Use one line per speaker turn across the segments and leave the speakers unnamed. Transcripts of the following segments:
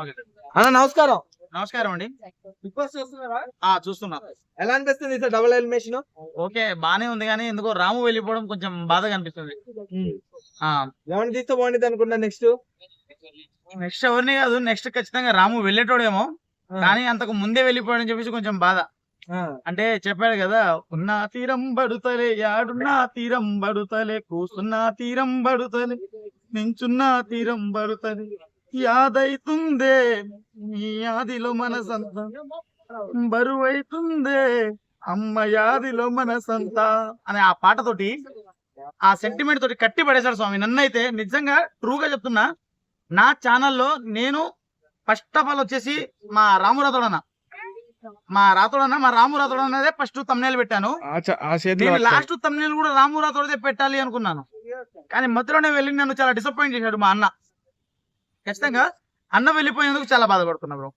అన్న నమస్కారం.
నమస్కారం అండి.
బిగ్ బాస్ చూస్తున్నారా?
ఆ చూస్తున్నా.
ఎలా అనిపిస్తుంది డబుల్ ఎలిమినేషన్
ఓకే బానే ఉంది కానీ ఎందుకో రాము వెళ్ళిపోవడం కొంచెం బాధగా అనిపిస్తుంది. ఆ.
ఎవరిని తీస్తే బాగుంటుంది అనుకున్నా నెక్స్ట్
నెక్స్ట్ ఎవరిని కాదు నెక్స్ట్ ఖచ్చితంగా రాము వెళ్ళేటోడేమో. కానీ అంతకు ముందే వెళ్ళిపోయాడని చెప్పేసి కొంచెం బాధ. అంటే చెప్పాడు కదా ఉన్న తీరం బడుతలే యాడున్న తీరం బడుతలే కూసున్న తీరం బడుతలే నించున్న తీరం బడుతలే యాదైతుందే ఈ యాదిలో మనసంతా బరువైతుందే అమ్మ యాదిలో మనసంతా అనే ఆ పాటతోటి ఆ సెంటిమెంట్ తోటి కట్టి పడేశాడు స్వామి. నన్నైతే నిజంగా ట్రూగా చెప్తున్నా నా ఛానల్లో నేను ఫస్ట్ ఆఫ్ ఆల్ వచ్చేసి మా రామురాథోడన్న మా రాథోడన్న మా రాము రాథోడ్ అన్నదే ఫస్ట్ తమ్నేల్ పెట్టాను. నేను లాస్ట్ తమ్నేల్ కూడా రాము రాథోడదే పెట్టాలి అనుకున్నాను. కానీ మధ్యలోనే వెళ్ళి నన్ను చాలా డిసప్పాయింట్ చేశాడు మా అన్న. ఖచ్చితంగా అన్న వెళ్ళిపోయినందుకు చాలా బాధపడుతున్నా బ్రో.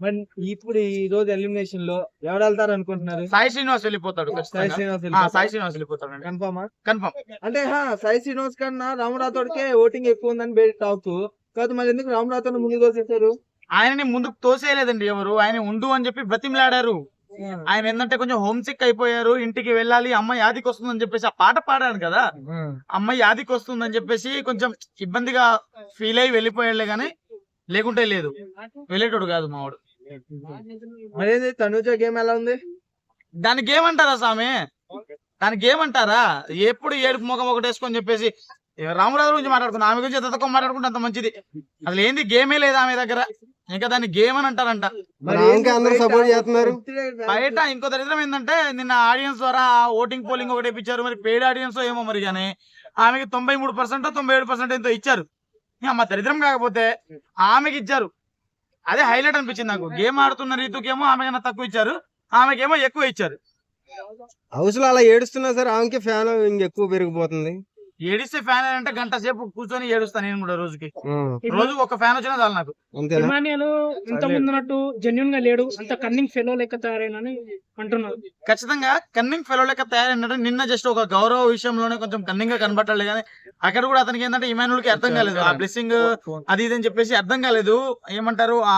మరి ఇప్పుడు ఈ రోజు ఎలిమినేషన్లో ఎవరు వెళ్తారు అనుకుంటున్నారు?
సాయి శ్రీనివాస్ వెళ్ళిపోతాడు
సాయి. శ్రీనివాస్
సాయి శ్రీనివాస్ వెళ్ళిపోతాడు
కన్ఫర్మా
కన్ఫర్మ్
అంటే హా, సాయి శ్రీనివాస్ కన్నా రామరాథోడ్కే ఓటింగ్ ఎక్కువ ఉందని టాక్. కాదు మరి ఎందుకు రామరాథోడ్ ముందుకు వచ్చేసారు
ఆయనని ముందుకు తోసేయలేదండి ఎవరు. ఆయన ఉండు అని చెప్పి బ్రతిమలాడారు. ఆయన ఏంటంటే కొంచెం హోమ్ సిక్ అయిపోయారు ఇంటికి వెళ్ళాలి అమ్మ యాదికి వస్తుందని చెప్పేసి ఆ పాట పాడాను కదా. అమ్మ యాదికి వస్తుందని చెప్పేసి కొంచెం ఇబ్బందిగా ఫీల్ అయ్యి వెళ్ళిపోయాడులే గానీ లేకుంటే లేదు. వెళ్ళేటోడు కాదు మావాడు.
మరి ఏంది తనుజ గేమ్ ఎలా ఉంది?
దానికి ఏమంటారా స్వామి దానికి ఏమంటారా ఎప్పుడు ఏడుపు ముఖం ఒకటి వేసుకొని చెప్పేసి రామరాజు గురించి మాట్లాడుకున్నా ఆమె గురించి ఎంత తక్కువ మాట్లాడుకుంటే అంత మంచిది? అసలు ఏంది గేమే లేదు ఆమె దగ్గర? ఇంకా దాన్ని గేమ్ అని అంటారంట.
బయట
ఇంకో దరిద్రం ఏంటంటే నిన్న ఆడియన్స్ ద్వారా ఓటింగ్ పోలింగ్ ఒకటి ఇప్పించారు. మరి పెయిడ్ ఆడియన్స్ ఏమో మరి కానీ ఆమెకి తొంభై మూడు పర్సెంట్ తొంభై ఏడు పర్సెంట్ ఎంతో ఇచ్చారు. ఇక మా దరిద్రం కాకపోతే ఆమెకి ఇచ్చారు. అదే హైలైట్ అనిపించింది నాకు. గేమ్ ఆడుతున్న రీతుకేమో ఆమెకన్నా తక్కువ ఇచ్చారు. ఆమెకేమో ఎక్కువ ఇచ్చారు.
హౌస్లో అలా ఏడుస్తున్నా సరే ఆమెకి ఫ్యాన్ ఇంకెక్కువ పెరిగిపోతుంది.
ఏడిస్తే ఫ్యాన్ అంటే గంట సేపు కూర్చొని ఏడుస్తాను నేను కూడా రోజుకి. రోజు ఒక ఫ్యాన్ వచ్చినా చాలు నాకు.
ఇమానియల్ ఇంత ముందున్నట్టు జెన్యున్గా లేడు అంత కన్నింగ్ ఫెలో లెక్క తయారైనని అంటున్నారు
ఖచ్చితంగా కన్నింగ్ ఫెలో లెక్క తయారైనట్టు నిన్న జస్ట్ ఒక గౌరవ విషయంలోనే కొంచెం కన్నింగ్గా కనబట్టాలి కానీ అక్కడ కూడా అతనికి ఏంటంటే ఇమానుల్కి అర్థం కాలేదు. ఆ బ్లెస్సింగ్ అది ఇది అని చెప్పేసి అర్థం కాలేదు. ఏమంటారు? ఆ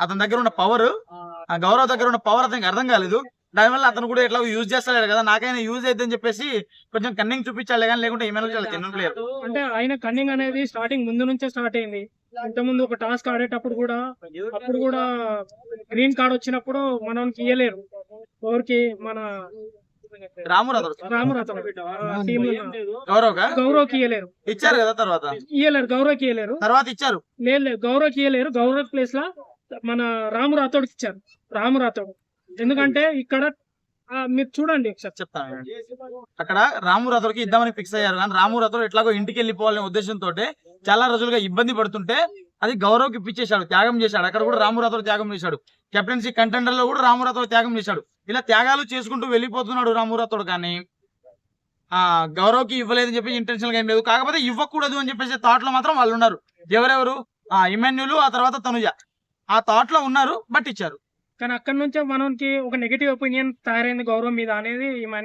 అతని దగ్గర ఉన్న పవర్ ఆ. గౌరవ్ దగ్గర ఉన్న పవర్ అతనికి అర్థం కాలేదు. దానివల్ల అతను కూడా ఎట్లా యూజ్ చేస్తలేడు కదా. నాకైనా యూజ్ అయితే అని చెప్పేసి కొంచెం కన్నింగ్ చూపించాలి కానీ లేకుంటే ఇమానుల్ చాలా చిన్న ప్లేయర్
అంటే ఆయన కన్నింగ్ అనేది స్టార్టింగ్ ముందు నుంచే స్టార్ట్ అయింది. ఇంత ముందు ఒక టాస్క్ ఆడేటప్పుడు కూడా అప్పుడు కూడా గ్రీన్ కార్డ్ వచ్చినప్పుడు మనకి ఇయ్యలేరు. ఎవరికి? మన గౌరవ్కి? ఇయ్యలేరు.
ఇచ్చారు కదా తర్వాత?
ఇయ్యలేరు గౌరవ్కి ఇయ్యలేరు.
తర్వాత ఇచ్చారు?
లేదు లేదు గౌరవ్కి ఇయ్యలేరు. గౌరవ్ ప్లేస్ లా మన రాము రాథోడ్కి ఇచ్చారు. రాము రాథోడ్. ఎందుకంటే ఇక్కడ మీరు చూడండి ఒకసారి.
చెప్తాను అక్కడ రాము రాథోడ్కి ఇద్దామని ఫిక్స్ అయ్యారు. కానీ రాము రాథోడ్ ఎట్లాగో ఇంటికి వెళ్ళిపోవాలనే ఉద్దేశంతో చాలా రోజులుగా ఇబ్బంది పడుతుంటే అది గౌరవ్కి ఇప్పించేశాడు త్యాగం చేశాడు. అక్కడ కూడా రాము రాథోడ్ త్యాగం చేశాడు. కెప్టెన్సీ కంటెండర్లో కూడా రాము రాథోడ్ త్యాగం చేశాడు. ఇలా త్యాగాలు చేసుకుంటూ వెళ్ళిపోతున్నాడు రాము రథుడు కానీ ఆ గౌరవ్కి ఇవ్వలేదని చెప్పి ఇంటెన్షన్గా ఏం లేదు. కాకపోతే ఇవ్వకూడదు అని చెప్పేసి థాట్లో మాత్రం వాళ్ళు ఉన్నారు. ఎవరెవరు? ఆ ఇమాన్యులు ఆ తర్వాత తనుజ. ఆ థాట్లో ఉన్నారు బట్ ఇచ్చారు.
కానీ అక్కడ నుంచే మనకి ఒక నెగిటివ్ ఒపీనియన్ తయారైంది గౌరవం మీద అనేది మన.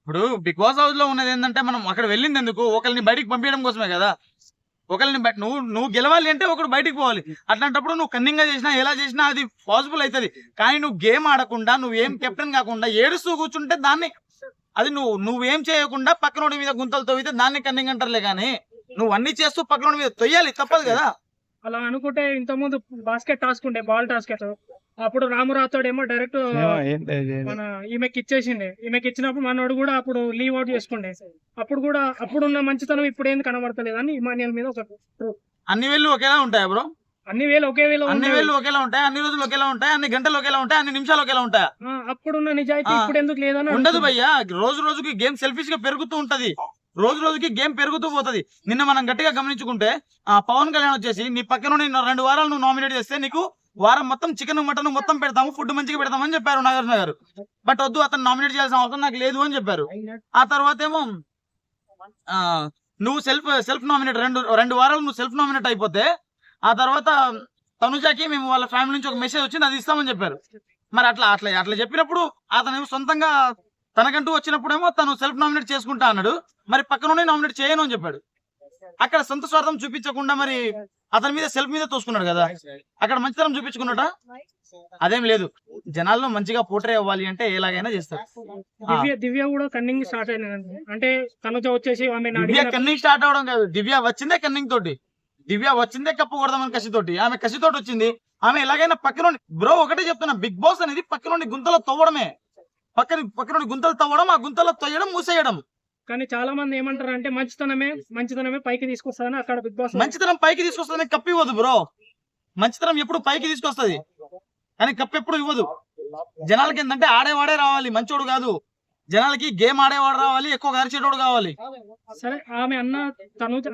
ఇప్పుడు బిగ్ బాస్ హౌస్లో ఉన్నది ఏంటంటే మనం అక్కడ వెళ్ళింది ఎందుకు? ఒకరిని బయటికి పంపించడం కోసమే కదా. ఒకరిని నువ్వు నువ్వు గెలవాలి అంటే ఒకడు బయటికి పోవాలి. అట్లాంటప్పుడు నువ్వు కన్నింగ్ చేసినా ఎలా చేసినా అది పాసిబుల్ అవుతుంది కానీ నువ్వు గేమ్ ఆడకుండా నువ్వేం కెప్టెన్ కాకుండా ఏడుస్తూ కూర్చుంటే దాన్ని అది నువ్వు నువ్వేం చేయకుండా పక్కనోడి మీద గుంతలు తవ్వితే దాన్ని కన్నింగ్ అంటారులే కానీ నువ్వు అన్ని చేస్తూ పక్కనోడి మీద తొయ్యాలి తప్పదు కదా.
అలా అనుకుంటే ఇంత ముందు బాస్కెట్ టాస్క్ ఉండే బాల్ టాస్కెట్ అప్పుడు రాము రాథోడ్ ఏమో డైరెక్ట్ మన ఈమెకి ఇచ్చేసిండే. ఈమెకి ఇచ్చినప్పుడు మనోడు కూడా అప్పుడు లీవ్ అవుట్ చేసుకుండే. అప్పుడు కూడా అప్పుడున్న మంచితనం ఇప్పుడు ఏంది కనబడతలేదు అని ఇమానియల్ మీద ఒక
అన్ని వేళ్ళు ఒకేలా ఉంటాయా బ్రో?
అన్ని వేలు ఒకే వేలు
అన్ని. వేళ్ళు ఒకేలా ఉంటాయి? అన్ని రోజులు ఒకేలా ఉంటాయి? అన్ని గంటలు ఒకేలా ఉంటాయి? అన్ని నిమిషాలు ఒకేలా ఉంటాయా?
అప్పుడున్న నిజాయితీ. ఇప్పుడు ఎందుకు లేదని
ఉండదు. భయ్యా. రోజు రోజుకి గేమ్ సెల్ఫిష్గా పెరుగుతూ ఉంటది. రోజు రోజుకి గేమ్ పెరుగుతూ పోతది. నిన్న మనం గట్టిగా గమనించుకుంటే ఆ పవన్ కళ్యాణ్ వచ్చేసి నీ పక్కన నిన్న రెండు వారాలు నువ్వు నామినేట్ చేస్తే నీకు వారం మొత్తం చికెన్ మటన్ మొత్తం పెడతాము ఫుడ్ మంచిగా పెడతామని చెప్పారు నాగార్జున గారు. బట్ వద్దు అతను నామినేట్ చేయాల్సిన అవసరం నాకు లేదు అని చెప్పారు. ఆ తర్వాత ఏమో ఆ, నువ్వు సెల్ఫ్ సెల్ఫ్ నామినేట్ రెండు రెండు వారాలు నువ్వు సెల్ఫ్ నామినేట్ అయిపోతే ఆ తర్వాత తనుజాకి మేము వాళ్ళ ఫ్యామిలీ నుంచి ఒక మెసేజ్ వచ్చింది అది ఇస్తామని చెప్పారు. మరి అట్లా అట్లా అట్లా చెప్పినప్పుడు అతను సొంతంగా తనకంటూ వచ్చినప్పుడేమో తను సెల్ఫ్ నామినేట్ చేసుకుంటా అన్నాడు. మరి పక్కన నామినేట్ చేయను అని చెప్పాడు. అక్కడ సొంత స్వార్థం చూపించకుండా మరి అతని మీద సెల్ఫ్ మీద తోసుకున్నాడు కదా. అక్కడ మంచితనం చూపించుకున్నట? అదేం లేదు. జనాల్లో మంచిగా పోట్రే అవ్వాలి అంటే ఎలాగైనా చేస్తారు.
దివ్య దివ్య కూడా కన్నింగ్ స్టార్ట్ అంటే తనుజ వచ్చేసి ఆమె
దివ్య కన్నింగ్ స్టార్ట్ అవడం కాదు. దివ్య వచ్చిందే కన్నింగ్ తోటి. దివ్య వచ్చిందే కప్పు కొడదామని కసితోటి. ఆమె కసితోటి వచ్చింది. ఆమె ఎలాగైనా పక్కన బ్రో ఒకటే చెప్తున్నా. బిగ్ బాస్ అనేది పక్కనుండి గుంతలో తవ్వడమే. పక్కన పక్కనుండి గుంతలు తవ్వడం ఆ గుంతలో తొయ్యడం మూసేయడం.
కానీ చాలా మంది ఏమంటారు అంటే మంచితనమే మంచితనమే పైకి తీసుకొస్తారని అక్కడ బిగ్ బాస్
మంచితనం పైకి తీసుకొస్తుంది కప్పు ఇవ్వదు బ్రో. మంచితనం ఎప్పుడు పైకి తీసుకొస్తది. కానీ కప్పు ఎప్పుడు ఇవ్వదు. జనాలకి ఏంటంటే ఆడేవాడే రావాలి మంచోడు కాదు. జనాలకి గేమ్ ఆడేవాడు రావాలి ఎక్కువ గరిచేటోడు కావాలి.
సరే ఆమె అన్న తనుజ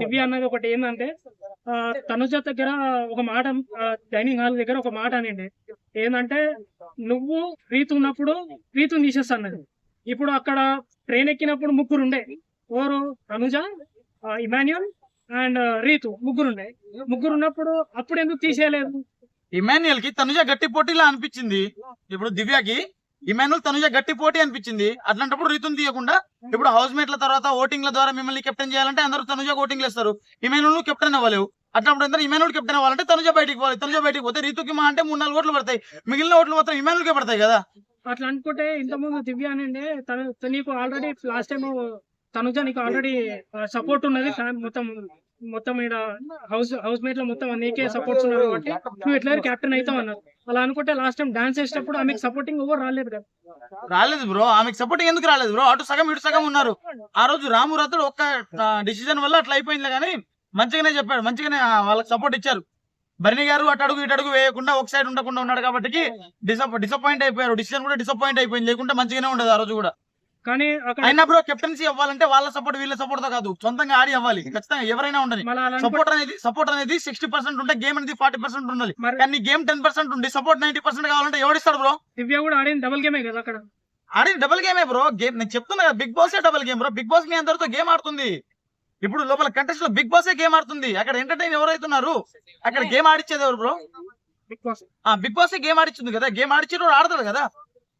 దివ్య అన్నది ఒకటి ఏంటంటే తనుజ దగ్గర ఒక మాట డైనింగ్ హాల్ దగ్గర ఒక మాట అనిండి ఏంటంటే నువ్వు రీతు ఉన్నప్పుడు రీతుని తీసేస్తా అన్నది. ఇప్పుడు అక్కడ ట్రైన్ ఎక్కినప్పుడు ముగ్గురు ఉండే ఓరు అనుజ ఆ, ఇమాన్యుల్ అండ్ రీతు ముగ్గురు ఉండే ముగ్గురు ఉన్నప్పుడు అప్పుడు ఎందుకు తీసేయలేదు?
ఇమాన్యుయల్కి తనుజ గట్టి పోటీలా అనిపించింది. ఇప్పుడు దివ్యకి ఇమాన్యుల్ తనుజ గట్టి పోటీ అనిపించింది. అట్లాంటప్పుడు రీతుని తీయకుండా ఇప్పుడు హౌస్ మేట్ల తర్వాత ఓటింగ్ల ద్వారా మిమ్మల్ని కెప్టెన్ చేయాలంటే అందరూ తనుజ ఓటింగ్లు ఇస్తారు ఇమాన్యుల్ కెప్టెన్ అవ్వలేవు. అట్లాంటి అందరూ ఇమాన్యుల్ కెప్టెన్ అవ్వాలంటే తనుజ బయటికి పోవాలి. తనుజ బయటికి పోతే రీతుకి మా అంటే మూడు నాలుగు ఓట్లు పడతాయి. మిగిలిన ఓట్లు మాత్రం ఇమాన్యుల్కే పడతాయి కదా.
అట్లా అనుకుంటే ఇంతకుముందు దివ్య అనండి తను నీకు ఆల్రెడీ లాస్ట్ టైం తనుజ నీకు ఆల్రెడీ సపోర్ట్ ఉన్నది మొత్తం మొత్తం ఇక్కడ హౌస్ హౌస్ మేట్లో మొత్తం నీకే సపోర్ట్స్ ఉన్నారు కాబట్టి నువ్వు ఎట్లా కెప్టెన్ అవుతావు అన్నారు. అలా అనుకుంటే లాస్ట్ టైం డాన్స్ చేసేటప్పుడు ఆమెకు సపోర్టింగ్ ఎవరు రాలేదు కదా.
రాలేదు బ్రో ఆమెకు సపోర్టింగ్ ఎందుకు రాలేదు బ్రో? అటు సగం ఇటు సగం ఉన్నారు. ఆ రోజు రాము రతుడు ఒక్క డిసిజన్ వల్ల అట్లా అయిపోయింది కానీ మంచిగానే చెప్పాడు మంచిగానే వాళ్ళకి సపోర్ట్ ఇచ్చారు. బర్ని గారు అటు అడుగు ఇటు అడుగు వేయకుండా ఒక సైడ్ ఉండకుండా ఉన్నాడు కాబట్టి డిసప్పాయింట్ అయిపోయారు. డిసిజన్ కూడా డిసప్పాయింట్ అయిపోయింది. లేకుంటే మంచిగానే ఉండదు ఆ రోజు కూడా.
కానీ
అయినా బ్రో కెప్టెన్సీ అవ్వాలంటే వాళ్ళ సపోర్ట్ వీళ్ళ సపోర్ట్తో కాదు. సొంతంగా ఆడి అవ్వాలి. ఖచ్చితంగా ఎవరైనా ఉండని
అనుకుంటే
సపోర్ట్ అనేది సపోర్ట్ అనేది సిక్స్టీ పర్సెంట్ ఉంటే గేమ్ అనేది ఫార్టీ పర్సెంట్ ఉండాలి. కానీ గేమ్ టెన్ పర్సెంట్ ఉండి సపోర్ట్ నైన్టీ పర్సెంట్ కావాలంటే ఎవడిస్తాడు బ్రో
దివ్య కూడా ఆడింది డబుల్ గేమే కదా అక్కడ.
ఆడి డబుల్ గేమే బ్రో గేమ్ నేను చెప్తున్నా Bigg Boss double game bro Bigg Boss మీ అందరితో గేమ్ ఆడుతుంది. ఇప్పుడు లోపల కంటెస్ట్లో బిగ్ బాస్ గేమ్ ఆడుతుంది? అక్కడ ఎంటర్టైన్ ఎవరైతున్నారు? అక్కడ గేమ్ ఆడిచ్చేది ఎవరు బ్రో
బిగ్ బాస్.
ఆ బిగ్ బాస్ గేమ్ ఆడిచ్చింది కదా? గేమ్ ఆడిచ్చేటోడు ఆడతాడు కదా?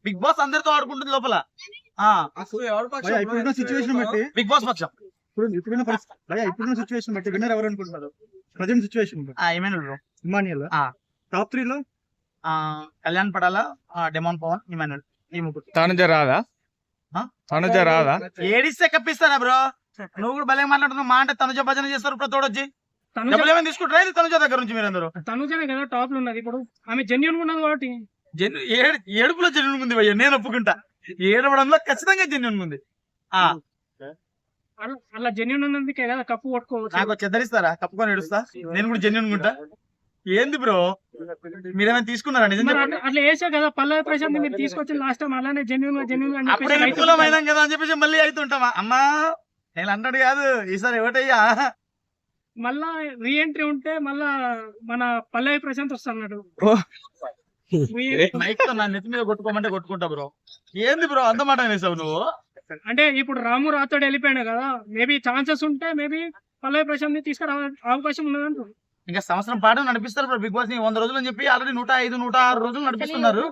బిగ్ బాస్ అందరితో ఆడుకుంటుంది లోపల. ఆ.
భయ్యా, ఇప్పుడున్న సిచ్యువేషన్ బట్టి
బిగ్ బాస్ పక్షం.
ఇప్పుడున్న సిచ్యువేషన్ బట్టి విన్నర్ ఎవరు అనుకుంటున్నారు? ప్రజెంట్
బ్రో
ఇమానియల్
ఆ.
టాప్ త్రీ లో?
ఆ కళ్యాణ్ పడాల? డెమాన్ పవన్ ఇమానుల్ ఈ ముగ్గురు.
తనుజ రాదా?
ఆ?
తనుజ రాదా?
ఏడిస్తే కప్పిస్తారా బ్రో నువ్వు కూడా భలే మాట్లాడుతున్నావు. మా అంటే తనుజ భజన చేస్తారు ప్రతి వచ్చి
తనుజ
డబ్బులు ఏమైనా తీసుకుంటారా? ఇది తనుజ దగ్గర నుంచి మీరందరూ?
తనుజనే కదా టాప్లో ఉన్నది ఇప్పుడు. ఆమె జెన్యున్ ఉన్నది కాబట్టి.
జెన్యు ఏడు ఏడుపులో జెన్యున్ ఉంది భయ్య నేను ఒప్పుకుంటా. ఏడవడంలో ఖచ్చితంగా జెన్యున్ ఉంది. ఆ.
అలా- జెన్యున్ ఉన్నందుకే కదా కప్పు కొట్టుకోవచ్చు.
నాకు చెద్దరిస్తారా? కప్పుకొని ఏడుస్తా? నేను కూడా జెన్యున్ ఉంటా? ఏంది బ్రో? మీరేమైనా తీసుకున్నారా?
అట్లా వేసా కదా పల్లవి ప్రశాంత్ మీరు తీసుకొచ్చి లాస్ట్ టైం అలానే జెన్యున్ జెన్యున్ అని చెప్పేసి
కదా అని చెప్పేసి మళ్ళీ అవుతుంటామా అమ్మా! నేను అంటాడు కాదు ఈసారి ఎవటయ్యా
మళ్ళా రీ ఎంట్రీ ఉంటే మళ్ళా మన పల్లవి ప్రశాంత్ వస్తున్నాడు
మైక్తో నా నెత్తి మీద కొట్టుకోమంటే కొట్టుకుంటా బ్రో. ఏంది బ్రో అంత మాట అనేసావు నువ్వు?
అంటే ఇప్పుడు రాము రాతోడు వెళ్ళిపోయాడు కదా మేబీ ఛాన్సెస్ ఉంటే మేబీ పల్లవి ప్రశాంత్ని తీసుకురా అవకాశం ఉన్నదంటారు
ఇంకా సంవత్సరం పాటు నడిపిస్తారు బిగ్ బాస్ని వంద రోజులు అని చెప్పి ఆల్రెడీ నూట ఐదు నూట ఆరు రోజులు నడిపిస్తున్నారు.